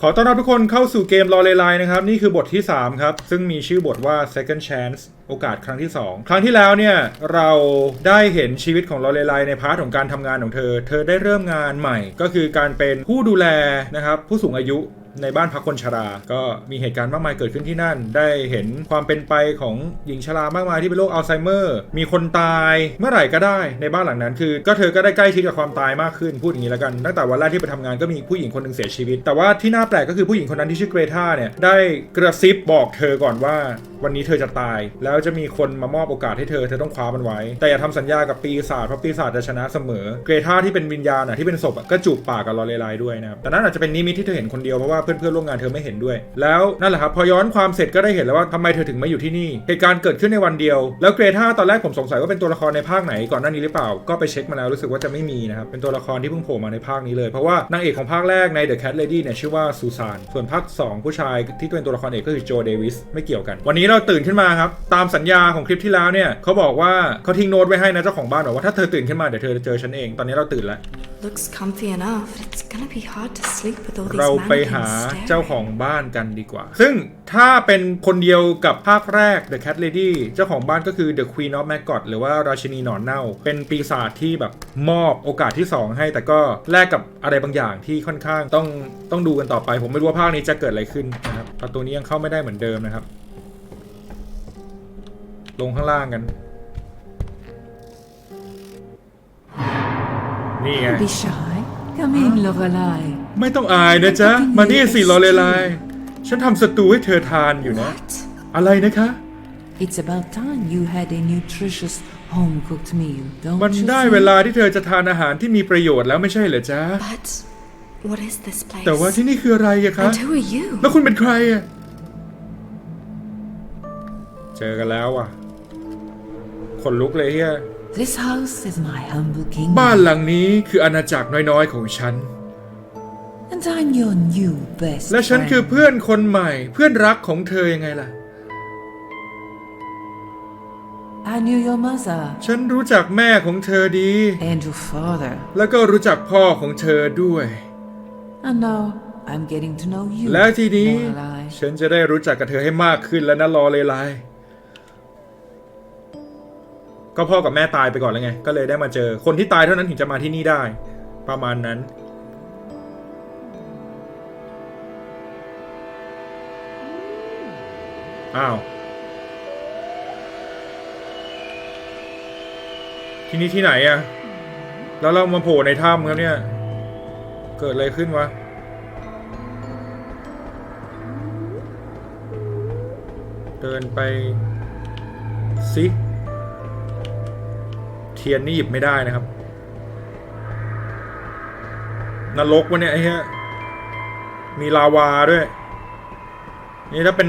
ขอต้อนรับทุกคนเข้าสู่เกมรอเลไลนะครับ นี่คือบทที่ 3 ครับ ซึ่งมีชื่อบทว่า second chance โอกาสครั้งที่ 2 ครั้งที่แล้วเนี่ย เราได้เห็นชีวิตของลอเรไลในพาร์ทของการทำงานของเธอ เธอได้เริ่มงานใหม่ ก็คือการเป็นผู้ดูแลนะครับผู้สูงอายุ ในบ้านพักคนชรา ก็มีเหตุการณ์มากมายเกิดขึ้นที่นั่น ได้เห็นความเป็นไปของหญิงชรามากมายที่เป็นโรคอัลไซเมอร์ มีคนตายเมื่อไหร่ก็ได้ในบ้านหลังนั้น คือ ก็เธอก็ได้ใกล้ชิดกับความตายมากขึ้นพูดอย่างนี้แล้วกัน ตั้งแต่วันแรกที่ไปทำงานก็มีผู้หญิงคนหนึ่งเสียชีวิต แต่ว่าที่น่าแปลกก็คือผู้หญิงคนนั้นที่ชื่อเกรธาเนี่ยได้กระซิบบอกเธอก่อนว่าวันนี้เธอจะตาย แล้วจะมีคนมามอบโอกาสให้เธอ เธอต้องคว้ามันไว้ แต่อย่าทำสัญญากับปีศาจ เพราะปีศาจจะชนะเสมอ เกรธาที่เป็นวิญญาณอะที่เป็นศพก็จูบปากกับลอเรไลด้วยนะครับ แต่นั่นอาจจะเป็นนิมิตที่เธอเห็นคนเดียว เพราะว่าเพื่อนๆร่วมงานเธอไม่เห็นด้วย แล้วนั่นแหละครับพอย้อนความเสร็จก็ได้เห็นแล้วว่าทำไมเธอถึงมาอยู่ที่นี่เหตุการณ์เกิดขึ้นในวันเดียว แล้วเกรธาตอนแรกผมสงสัยว่าเป็นตัวละครในภาคไหนก่อนหน้านี้หรือเปล่า ก็ไปเช็คมาแล้วรู้สึกว่าจะไม่มีนะครับเป็นตัวละครที่เพิ่งโผล่มาในภาคนี้เลย เพราะว่านางเอกของภาคแรกใน The Cat Lady เนี่ยชื่อว่าซูซานส่วนภาคสองผู้ชายที่เป็นตัวละครเอกก็คือโจเดวิสไม่เกี่ยวกัน วันนี้เราตื่นขึ้นมาครับตามสัญญาของคลิปที่แล้วเนี่ยเขาบอกว่าเขาทิ้งโน้ตไว้ให้นะเจ้าของบ้านบอกว่าถ้าเธอตื่นขึ้นมาเดี๋ยวเธอจะเจอฉันเองตอนนี้เราตื่นแล้ว Looks comfy enough. It's gonna be hard to sleep with all these เราไปหา mannequins เจ้า staring. ของบ้านกันดีกว่า ซึ่งถ้าเป็นคนเดียวกับภาคแรก The Cat Lady เจ้าของบ้านก็คือ The Queen of Maggot หรือว่าราชินีหนอนเน่า เป็นปีศาจที่แบบมอบโอกาสที่ 2 ให้ แต่ก็แลกกับอะไรบางอย่างที่ค่อนข้างต้องต้องดูกันต่อไป ผมไม่รู้ว่าภาคนี้จะเกิดอะไรขึ้นนะครับประตูนี้ยังเข้าไม่ได้เหมือนเดิมนะครับ ลงข้างล่างกัน นี่ไง Don't be shy. Come in, Lorelei. ไม่ต้องอายนะจ๊ะ มานี่สิลอเลไลฉันทำสตูให้เธอทานอยู่นะ What? อะไรนะคะ It's about time you had a nutritious home cooked meal, don't มัน you ได้ think? เวลาที่เธอจะทานอาหารที่มีประโยชน์แล้วไม่ใช่เหรอจ๊ะ But what is this place? แต่ว่าที่นี่คืออะไรอะคะ And who are you? แล้วคุณเป็นใครอะเจอกันแล้วอะ คนลุกเลยเฮีย This house is my humble บ้าน kingdom, หลังนี้คืออาณาจักรน้อยๆของฉัน and I'm your new best และฉันคือ friend. เพื่อนคนใหม่ เพื่อนรักของเธอยังไงล่ะ I knew your mother ฉันรู้จักแม่ของเธอดี and your father, แล้วก็รู้จักพ่อของเธอด้วย and now I'm getting to know you, แล้วทีนี้ Lorelei. ฉันจะได้รู้จักกับเธอให้มากขึ้นแล้วนะรอเลยไล ก็พ่อกับแม่ตายไปก่อนแล้วไง ก็เลยได้มาเจอ คนที่ตายเท่านั้นถึงจะมาที่นี่ได้ ประมาณนั้น อ้าว ที่นี่ที่ไหนอะแล้วเรามาโผล่ในถ้ำครับเนี่ย เกิดอะไรขึ้นวะเดินไปซิ ทียนนี่หยิบไม่ได้นะครับ นรกวะเนี่ยไอ้เหี้ยมีลาวาด้วย นี่ถ้าเป็น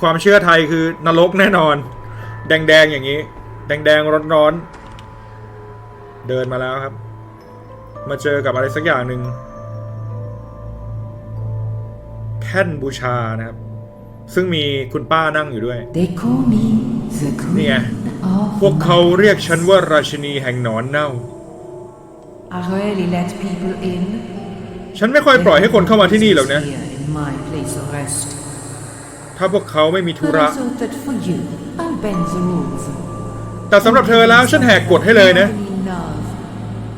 ความเชื่อไทยคือนรกแน่นอน แดงๆอย่างนี้ แดงๆร้อนๆ เดินมาแล้วครับ มาเจอกับอะไรสักอย่างหนึ่งแท่นบูชานะครับ ซึ่งมีคุณป้านั่งอยู่ด้วย They call me the นี่ไง queen of พวกเขาเรียกฉันว่าราชินีแห่งหนอนเน่า I rarely let people in. ฉันไม่ค่อยปล่อยให้คนเข้ามาที่นี่หรอกนะ Here in my place of rest. ถ้าพวกเขาไม่มีธุ But ระ I thought that for you, I'll bend the rules. แต่สำหรับเธอแล้วฉันแหกกฎให้เลยนะ Love,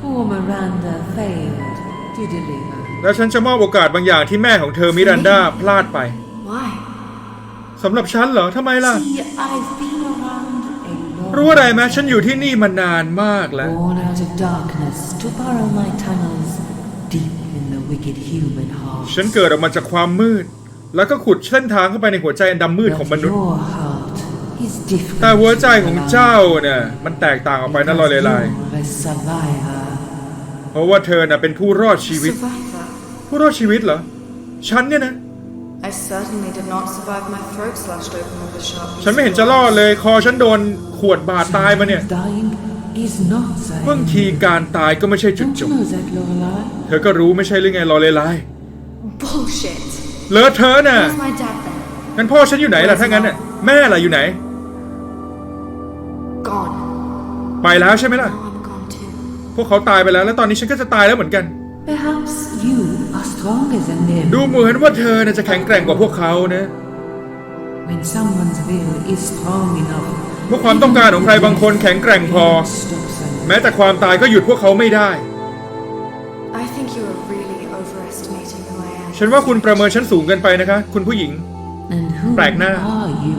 poor Miranda failed to deliver. แล้วฉันจะมอบโอกาสบางอย่างที่แม่ของเธอมิรันดาพลาดไป Why? สำหรับฉันเหรอทำไมล่ะ รู้อะไรไหมฉันอยู่ที่นี่มานานมากแล้ว born out of darkness to borrow my tunnels deep in the wicked human heart. ฉันเกิดออกมาจากความมืด แล้วก็ขุดเส้นทางเข้าไปในหัวใจอันดำมืด But ของมนุษย์ your heart is different แต่หัวใจของ from mine. เจ้าเนี่ยมันแตกต่างออกไปนะลอยเลไล You're a survivor. เพราะว่าเธอน่ะเป็นผู้รอดชีวิต Survivor. ผู้รอดชีวิตเหรอ ฉันเนี่ยนะ I certainly did not survive my throat slashed open with a sharp piece ฉันไม่เห็น of จะรอด wood. เลยคอฉันโดนขวดบาดตายมาเนี่ย Dying is not บาง saying. ทีการตายก็ไม่ใช่จุด Don't จ you บ know that, Lorelai? เธอก็รู้ไม่ใช่หรือไงรอเลไล Bullshit. เลอะเธอะน่ะ Where's my dad then? งั้นพ่อฉันอยู่ไหนล่ะถ้างั้นน่ะแม่ล่ะอยู่ไหน Gone. ไปแล้วใช่ไหมล่ะ Now I'm gone too. พวกเขาตายไปแล้วแล้วตอนนี้ฉันก็จะตายแล้วเหมือนกัน Perhaps you are stronger than them. ดูเหมือนว่าเธอน่ะจะแข็งแกร่งกว่าพวกเขานะ When someone's will is strong enough, เมื่อความต้องการของใครบางคนแข็งแกร่งพอ stops them. แม้แต่ความตายก็หยุดพวกเขาไม่ได้ I think you are really overestimating who I am. ฉันว่าคุณประเมินฉันสูงเกินไปนะคะ คุณผู้หญิง And who แปลกหน้า are you?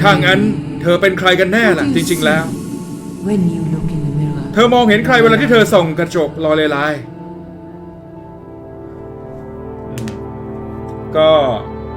ถ้างั้นเธอเป็นใครกันแน่ล่ะ จริง ๆ แล้ว When you look in the mirror, เธอมองเห็นใครเวลาที่เธอส่องกระจกลอยลายอื ก็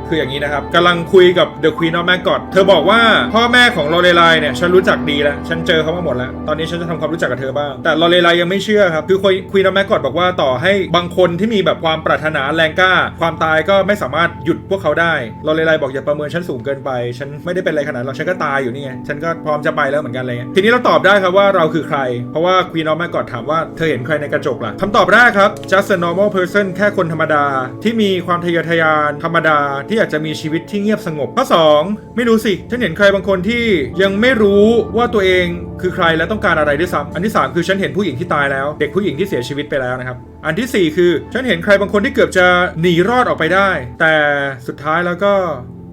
คืออย่างนี้นะครับกำลังคุยกับ The Queen of Maggot เธอบอกว่าพ่อแม่ของลอเรไลเนี่ยฉันรู้จักดีแล้ว ฉันเจอเขามาหมดแล้ว ตอนนี้ฉันจะทำความรู้จักกับเธอบ้าง แต่ลอเรไลยังไม่เชื่อครับคือ Queen of Maggot บอกว่าต่อให้บางคนที่มีแบบความปรารถนาแรงกล้า ความตายก็ไม่สามารถหยุดพวกเขาได้ลอเรไลบอกอย่าประเมินฉันสูงเกินไป ฉันไม่ได้เป็นอะไรขนาดหรอกฉันก็ตายอยู่นี่ไงฉันก็พร้อมจะไปแล้วเหมือนกันอะไรเงี้ยทีนี้เราตอบได้ครับว่าเราคือใคร เพราะว่า Queen of Maggot ถามว่าเธอเห็นใครในกระจกล่ะคำตอบแรกครับ just a normal person แค่คนธรรมดาที่มีความทะเยอทะยานธรรมดาทที่อยากจะมีชีวิตที่เงียบสงบข้อ2ไม่รู้สิ ฉันเห็นใครบางคนที่ยังไม่รู้ว่าตัวเองคือใครและต้องการอะไรด้วยซ้ำอันที่ 3 คือฉันเห็นผู้หญิงที่ตายแล้ว เด็กผู้หญิงที่เสียชีวิตไปแล้วนะครับ อันทีสี่4 คือ ฉันเห็นใครบางคนที่เกือบจะหนีรอดออกไปได้ แต่สุดท้ายแล้วก็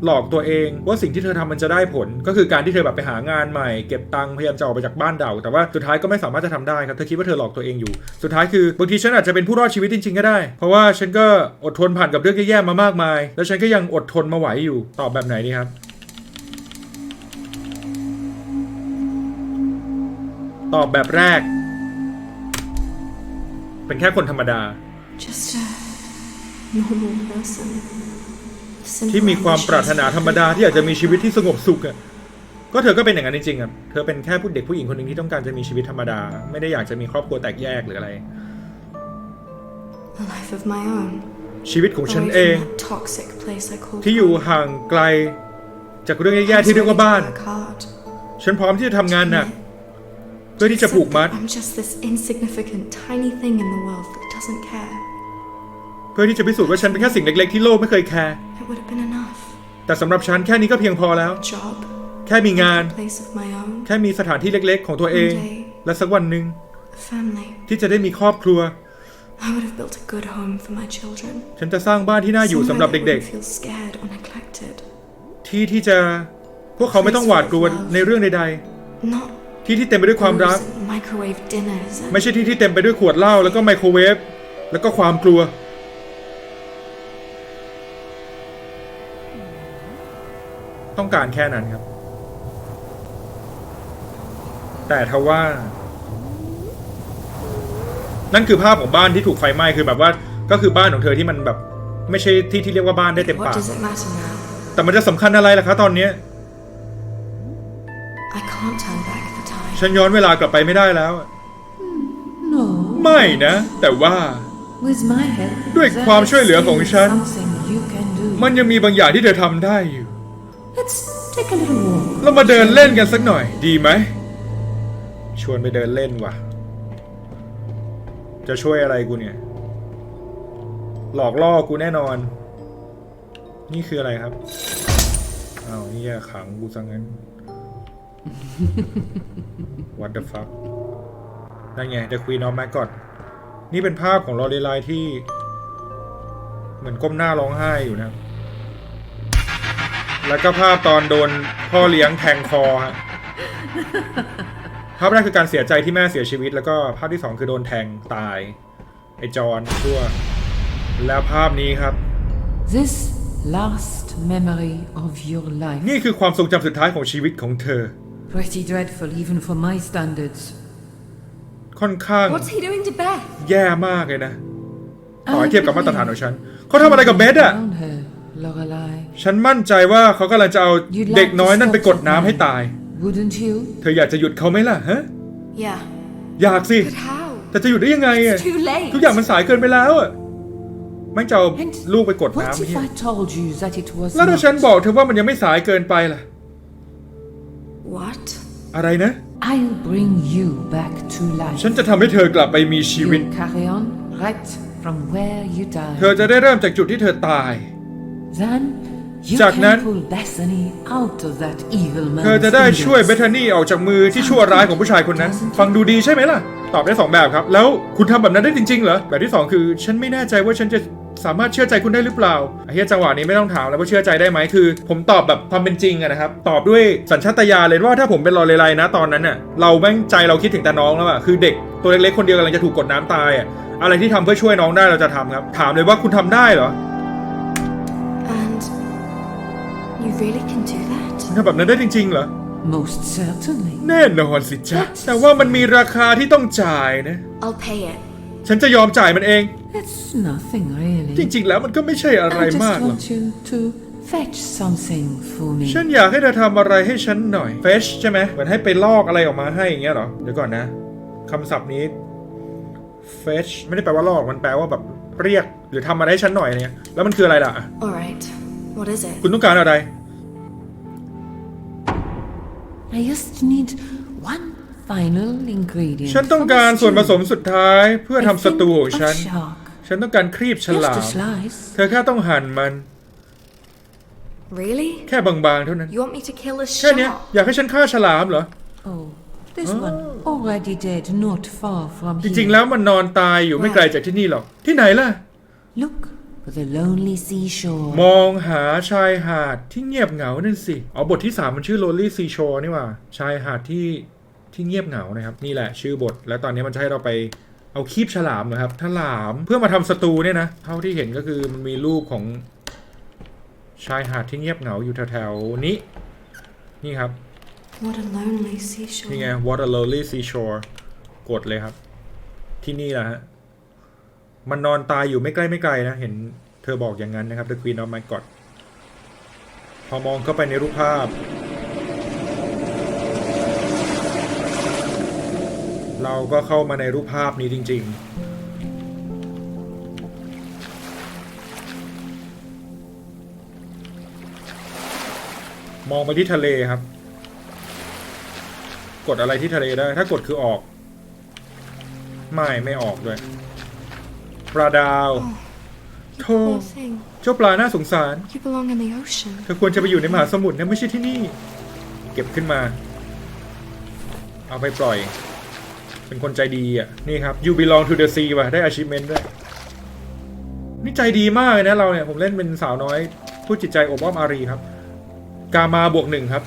หลอกตัวเองว่าสิ่งที่เธอทำมันจะได้ผล ก็คือการที่เธอแบบไปหางานใหม่เก็บตังค์พยายามจะออกไปจากบ้านเดาแต่ว่าสุดท้ายก็ไม่สามารถจะทำได้ครับเธอคิดว่าเธอหลอกตัวเองอยู่ สุดท้ายคือบางทีฉันอาจจะเป็นผู้รอดชีวิตจริงๆก็ได้ เพราะว่าฉันก็อดทนผ่านกับเรื่องแย่ๆมามากมาย แล้วฉันก็ยังอดทนมาไหวอยู่ตอบแบบไหนดีครับตอบแบบแรก เป็นแค่คนธรรมดา Just a normal person. ที่มีความปรารถนาธรรมดาที่อยากจะมีชีวิตที่สงบสุขอะก็เธอก็เป็นอย่างนั้นจริงๆอะเธอเป็นแค่ผู้เด็กผู้หญิงคนหนึ่งที่ต้องการจะมีชีวิตธรรมดา ไม่ได้อยากจะมีครอบครัวแตกแยกหรืออะไร A life of my own. ชีวิตของฉัน Away เอง from that toxic place I call ที่อยู่ห่างไกล จากเรื่องแย่ๆที่เรียกว่าบ้าน Work hard. ฉันพร้อมที่จะทำงานหนักเพื่อที่จะผูกมัด เพื่อที่จะพิสูจน์ว่าฉันเป็นแค่สิ่งเล็กๆที่โลกไม่เคยแคร์ It would have been enough. แต่สำหรับฉันแค่นี้ก็เพียงพอแล้ว A job, แค่มีงาน a place of my own, แค่มีสถานที่เล็กๆ ของตัวเอง และสักวันหนึ่ง a family. ที่จะได้มีครอบครัว I would have built a good home for my children. ฉันจะสร้างบ้านที่น่าอยู่สำหรับ Somewhere เด็ก they wouldn't feel scared or neglected. ๆ ที่ที่จะพวกเขาไม่ต้องหวาดกลัวในเรื่องใด Not ๆ ที่ที่เต็มไปด้วยความรัก booze and microwave dinners. and- ไม่ใช่ที่ที่เต็มไปด้วยขวดเหล้าแล้วก็ไมโครเวฟแล้วก็ความกลัว ต้องการแค่นั้นครับ แต่ทว่า นั่นคือภาพของบ้านที่ถูกไฟไหม้คือแบบว่า ก็คือบ้านของเธอที่มันแบบ ไม่ใช่ที่ที่เรียกว่าบ้านได้เต็ม What ปาก does it matter now? แต่มันจะสำคัญอะไรล่ะคะตอนเนี้ย I can't turn back the time. ฉันย้อนเวลากลับไปไม่ได้แล้ว no. ไม่นะ แต่ว่า With my help, ด้วย there ความช่วยเหลือของฉัน is something you can do. มันยังมีบางอย่างที่เธอทำได้อยู่ Let's take a little walk. เรามาเดินเล่นกันสักหน่อย ดีไหม ชวนไปเดินเล่นว่ะ จะช่วยอะไรกูเนี่ย หลอกล่อกูแน่นอน นี่คืออะไรครับอ้าวนี่ยขังกูซังงั้น What the fuck นั่นไง The Queen of Maggot นี่เป็นภาพของลอรีไลที่ เหมือนก้มหน้าร้องไห้อยู่นะครับ แล้วก็ภาพตอนโดนพ่อเลี้ยงแทงคอฮะภาพแรกคือการเสียใจที่แม่เสียชีวิต แล้วก็ภาพที่สองคือโดนแทงตายไอจอนชั่ว แล้วภาพนี้ครับ This last memory of your life. นี่คือความทรงจำสุดท้ายของชีวิตของเธอ Pretty dreadful, even for my standards. ค่อนข้าง What's he doing to Beth? แย่มากเลยนะต่อให้เทียบกับมาตรฐานของฉันเขาทำอะไรกับเบสอะ Drown her, Lorelei. ฉันมั่นใจว่าเขากำลังจะเอา You'd เด็ก like น้อย to นั่นไป stop กดน้ำให้ that ตาย Wouldn't you? เธออยากจะหยุดเขาไหมล่ะฮะ Yeah. อยากสิ But how? แต่จะหยุดได้ยังไงอะ It's too late. ทุกอย่างมันสายเกินไปแล้วอะไม่งจะเอา And ลูกไปกด What น้ำ if เหีย I told you that it was แล้วถ้า not? ฉันบอกเธอว่ามันยังไม่สายเกินไปล่ะ What? อะไรนะ I'll bring you back to life. ฉันจะทำให้เธอกลับไปมีชีวิต You'll carry on right from where you เธอ died. จะได้เริ่มจากจุดที่เธอตาย Then you จากนั้น can pull Bethany out of that evil เธอ man's จะได้ช่วยเบ fingers. ธานี่ออกจากมือที่ชั่วร้ายของผู้ชายคนนั้น ฟังดูดีใช่ไหมล่ะ ตอบได้สองแบบครับ แล้วคุณทำแบบนั้นได้จริงๆเหรอ แบบที่สองคือ ฉันไม่แน่ใจว่าฉันจะสามารถเชื่อใจคุณได้หรือเปล่าไอ้เฮียจังหวะนี้ไม่ต้องถามแล้วว่าเชื่อใจได้ไหมคือ ผมตอบแบบความเป็นจริงอะนะครับ ตอบด้วยสัญชาตญาณเลยว่าถ้าผมเป็นรอเลไลนะตอนนั้นน่ะเราแม่งใจเราคิดถึงแต่น้องแล้วอะคือเด็กตัวเล็กๆคนเดียวกำลังจะถูกกดน้ำตายอะอะไรที่ทำเพื่อช่วยน้องได้เราจะทำครับ ถามเลยว่าคุณทำได้เหรอ you really can do that? คุณทำแบบนั้นได้จริงๆเหรอ Most certainly. แน่นอนสิจ๊ะ แต่ว่ามันมีราคาที่ต้องจ่ายนะ I'll pay it. ฉันจะยอมจ่ายมันเอง It's nothing really. จริงๆ แล้วมันก็ไม่ใช่อะไร I just มากหรอก want you to fetch something for me. ฉันอยากให้เธอทำอะไรให้ฉันหน่อย fetch ใช่ไหมเหมือนให้ไปลอกอะไรออกมาให้อย่างเงี้ยเหรอ เดี๋ยวก่อนนะคำศัพท์นี้ fetch ไม่ได้แปลว่าลอก มันแปลว่าแบบเรียก หรือทำอะไรให้ฉันหน่อยเนี่ย แล้วมันคืออะไรล่ะ Alright. What is it? คุณต้องการอะไร I just need one final ingredient. ฉันต้อง for the การส่วนผ stew. สมสุดท้ายเพื่อ I ทำส think ตูของ a ฉัน shark. ฉันต้องการครีบฉลา Just a ม slice. เธอแค่ต้องหั่นมัน Really? แค่บางๆเท่านั้น You want me to kill a แค่เนี้ย shark? อยากให้ฉันฆ่าฉลามเหรอ Oh, this one already dead, not far from จริงๆ here. แล้วมันนอนตายอยู่ไม่ไกลจากที่นี่หรอก ที่ไหนล่ะ Look for the lonely seashore. มองหาชายหาดที่เงียบเหงานั่นสิอ๋อบทที่ 3 มันชื่อ Lonely Seashore นี่หว่า ชายหาดที่ที่เงียบเหงานะครับ นี่แหละชื่อบท และตอนนี้มันจะให้เราไปเอาคีบฉลามนะครับฉลามเพื่อมาทำสตูเนี่ยนะ เท่าที่เห็นก็คือมันมีรูปของชายหาดที่เงียบเหงาอยู่แถวๆนี้ นี่ครับ What a lonely seashore. นี่ไง What a Lonely Seashore กดเลยครับ ที่นี่แหละฮะ มันนอนตายอยู่ไม่ใกล้ไม่ไกลนะ เห็นเธอบอกอย่างนั้นนะครับ The Queen of My God พอมองเข้าไปในรูปภาพ เราก็เข้ามาในรูปภาพนี้จริง ๆ มองไปที่ทะเลครับ กดอะไรที่ทะเลได้ ถ้ากดคือออก ไม่ไม่ออกด้วย ปลาดาว You Thô. poor thing. เจ้าปลาน่าสงสาร You belong in the ocean. เธอควรจะไปอยู่ในมหาสมุทรนะไม่ใช่ที่นี่ เก็บขึ้นมา เอาไปปล่อย เป็นคนใจดีอะ นี่ครับ you belong to the sea ว่ะ ได้ achievement ด้วย นี่ใจดีมากเลยนะเราเนี่ย ผมเล่นเป็นสาวน้อย ผู้จิตใจอบอ้อมอารีครับ กามาบวกหนึ่งครับ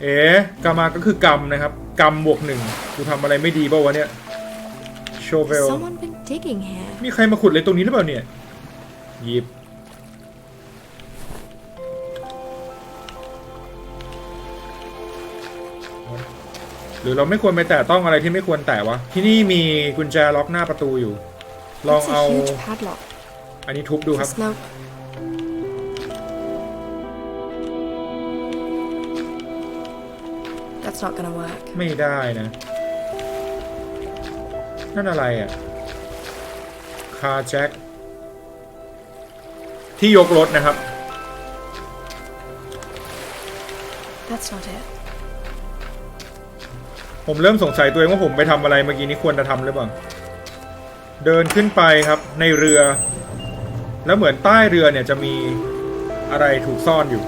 เอ๋กามาก็คือกรรมนะครับ กรรมบวกหนึ่งกูทำอะไรไม่ดีเปล่าวะเนี่ย โชเว Has ล someone been digging here? มีใครมาขุดอะไรตรงนี้หรือเปล่าเนี่ยหยิบ หรือเราไม่ควรไปแตะต้องอะไรที่ไม่ควรแตะวะ ที่นี่มีกุญแจล็อกหน้าประตูอยู่ ลอง It's เอา a huge padlock. อันนี้ทุบดูครับ There's no. That's not gonna work. ไม่ได้นะ นั่นอะไรอะ คาแจ็คที่ยกรถนะครับ That's not it. ผมเริ่มสงสัยตัวเองว่าผมไปทำอะไรเมื่อกี้นี้ควรจะทำหรือเปล่า เดินขึ้นไปครับในเรือ แล้วเหมือนใต้เรือเนี่ยจะมีอะไรถูกซ่อนอยู่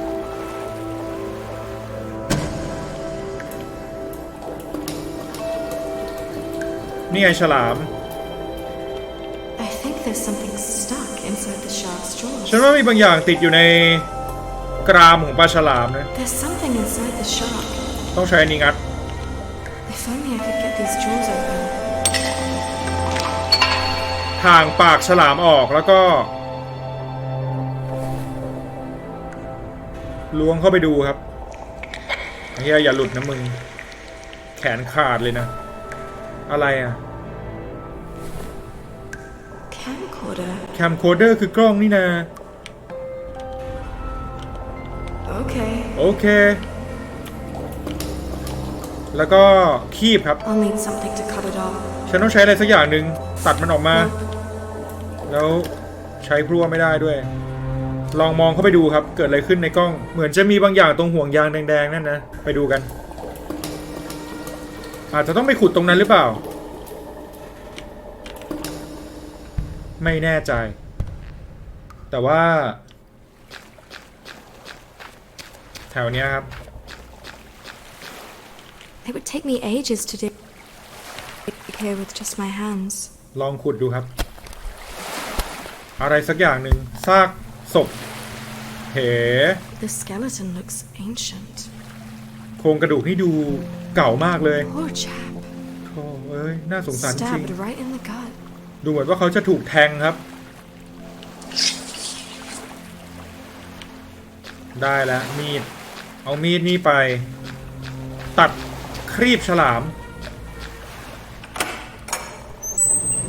นี่ไงฉลาม I think there's something stuck inside the shark's jaws. ฉันว่ามีบางอย่างติดอยู่ในกรามของปลาฉลามนะ There's something inside the shark. ต้องใช้อันนี้งัด If only I could get these jaws open. ห่างปากฉลามออกแล้วก็ล้วงเข้าไปดูครับเฮียอย่าหลุดนะมึง แขนขาดเลยนะ อะไรอะ Camcorder. แคมโคเดอร์คือกล้องนี่นะ Okay. โอเค แล้วก็คีบครับ I'll need something to cut it off. ฉันต้องใช้อะไรสักอย่างหนึ่งตัดมันออกมา แล้วใช้พลั่วไม่ได้ด้วย ลองมองเข้าไปดูครับ เกิดอะไรขึ้นในกล้อง เหมือนจะมีบางอย่างตรงห่วงยางแดงๆนั่นนะ ไปดูกัน อาจจะต้องไปขุดตรงนั้นหรือเปล่า ไม่แน่ใจ แต่ว่า แถวเนี้ยครับ It would take me ages to dig here with just my hands. ลองขุดดูครับ อะไรสักอย่างหนึ่งซากศพเห The skeleton looks ancient. โครงกระดูกนี่ดูเก่ามากเลย Poor chap. โธ่เอ้ย น่าสงสารจริง Stabbed right in the gut. ดูเหมือนว่าเขาจะถูกแทงครับ ได้แล้วมีด เอามีดนี่ไป ตัดครีบฉลาม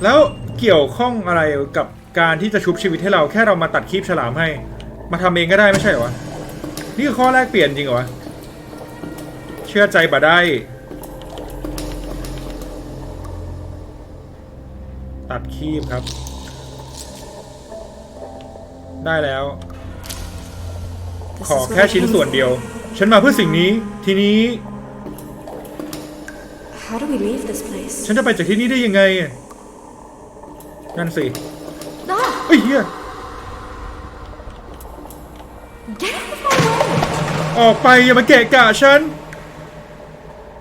แล้วเกี่ยวข้องอะไรกับการที่จะชุบชีวิตให้เราแค่เรามาตัดครีบฉลามให้ มาทำเองก็ได้ไม่ใช่เหรอวะนี่คือข้อแรกเปลี่ยนจริงเหรอวะเชื่อใจบ่ได้ ตัดคีบครับ ได้แล้ว This ขอ is what แค่ I ชิ้น came ส่วน for. เดียว ฉันมาเพื่อสิ่งนี้ ทีนี้ How do we leave this place? ฉันจะไปจากที่นี่ได้ยังไงอะนั่นสิ Ah! เอ้ยเฮีย Get out of my way! ออกไปอย่ามาเกะกะฉัน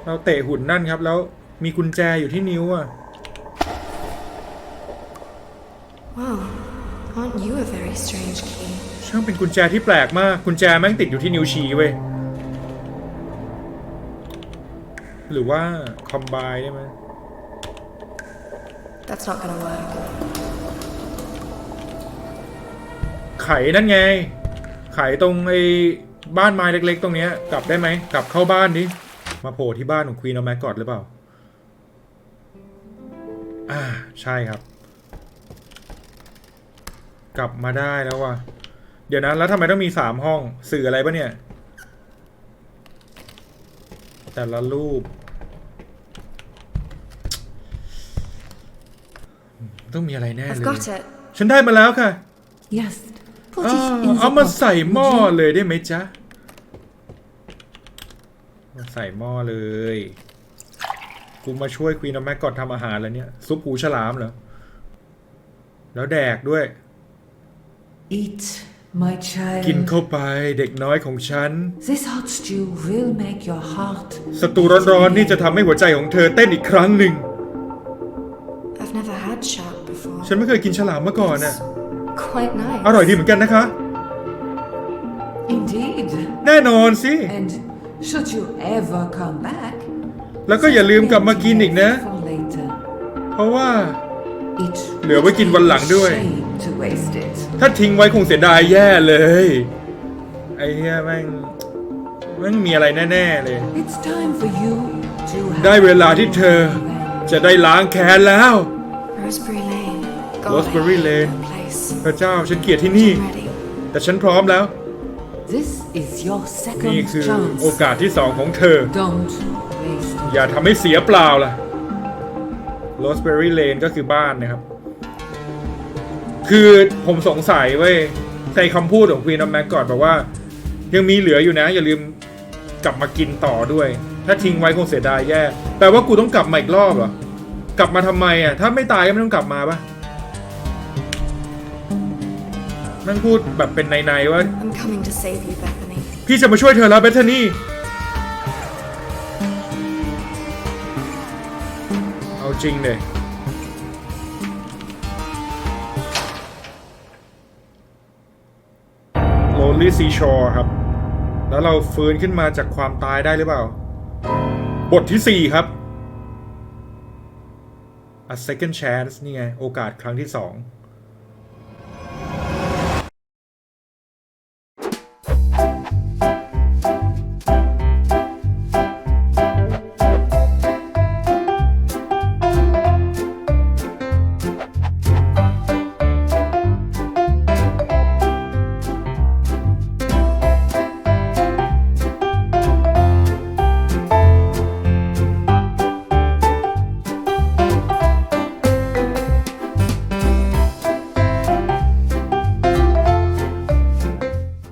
เราเตะหุ่นนั่นครับ แล้วมีกุญแจอยู่ที่นิ้วอะ Wow, aren't you a very strange key? ช่างเป็นกุญแจที่แปลกมาก กุญแจแม่งติดอยู่ที่นิ้วชี้เว้ย หรือว่าคอมไบได้ไหม That's not gonna work. ไขนั่นไง ไขตรงไอ้บ้านไม้เล็ก ๆ ตรงเนี้ย กลับได้ไหม กลับเข้าบ้านดิ มาโผล่ที่บ้านของควีนอ f แมกกอดหรือเปล่า อ่า ใช่ครับ กลับมาได้แล้วว่ะ เดี๋ยวนะ แล้วทำไมต้องมีสามห้อง สื่ออะไรปะเนี่ย แต่ละรูป ต้องมีอะไรแน่เล I've ย got it. ฉันได้มาแล้วค่ะ Yes. Put อ่า it in the เอามา pot, ใส่หม้อ would you? เลยได้ไหมจ๊ะ มาใส่หม้อเลย กูมาช่วยควีนอ f แมกกอดทำอาหารแล้วเนี่ย ซุปหูฉลามเหรอ แล้วแดกด้วย Eat, my child. กินเข้าไปเด็กน้อยของฉัน This hot stew will make your heart. สตูร้อนๆนี่จะทำให้หัวใจของเธอเต้นอีกครั้งหนึ่ง I've never had shark before. ฉันไม่เคยกินฉลามมาก่อนน่ะ Quite nice. อร่อยดีเหมือนกันนะคะ Indeed. แน่นอนสิ And should you ever come back, แล้วก็อย่าลืมกลับมากินอีกนะ for later. เพราะว่า It เหลือไว้กินวันหลังด้วย ถ้าทิ้งไว้คงเสียดายแย่เลย ไอ้เหี้ยแม่งแม่งมีอะไรแน่ ๆ เลย ได้เวลาที่เธอจะได้ล้างแค้นแล้ว Roseberry Lane. พระเจ้าฉันเกลียดที่นี่ แต่ฉันพร้อมแล้ว นี่คือโอกาสที่สองของเธอ อย่าทำให้เสียเปล่าล่ะ Roseberry Lane ก็คือบ้านนะครับ คือผมสงสัยเว้ยในคำพูดของ Queen of m a g ก่อนบอกว่า ยังมีเหลืออยู่นะ อย่าลืมกลับมากินต่อด้วย ถ้าทิ้งไว้คงเสียดายแย่แปลว่ากูต้องกลับมาอีกรอบเหรอกลับมาทำไมอะ ถ้าไม่ตายก็ไม่ต้องกลับมาปะนั่งพูดแบบเป็นในๆว่า I'm coming to save you, Bethany. พี่จะมาช่วยเธอแล้วเบธานี่เอาจริงเลย Lonely Seashore ครับ แล้วเราฟื้นขึ้นมาจากความตายได้หรือเปล่า บทที่ 4 ครับ A second chance นี่ไง โอกาสครั้งที่ 2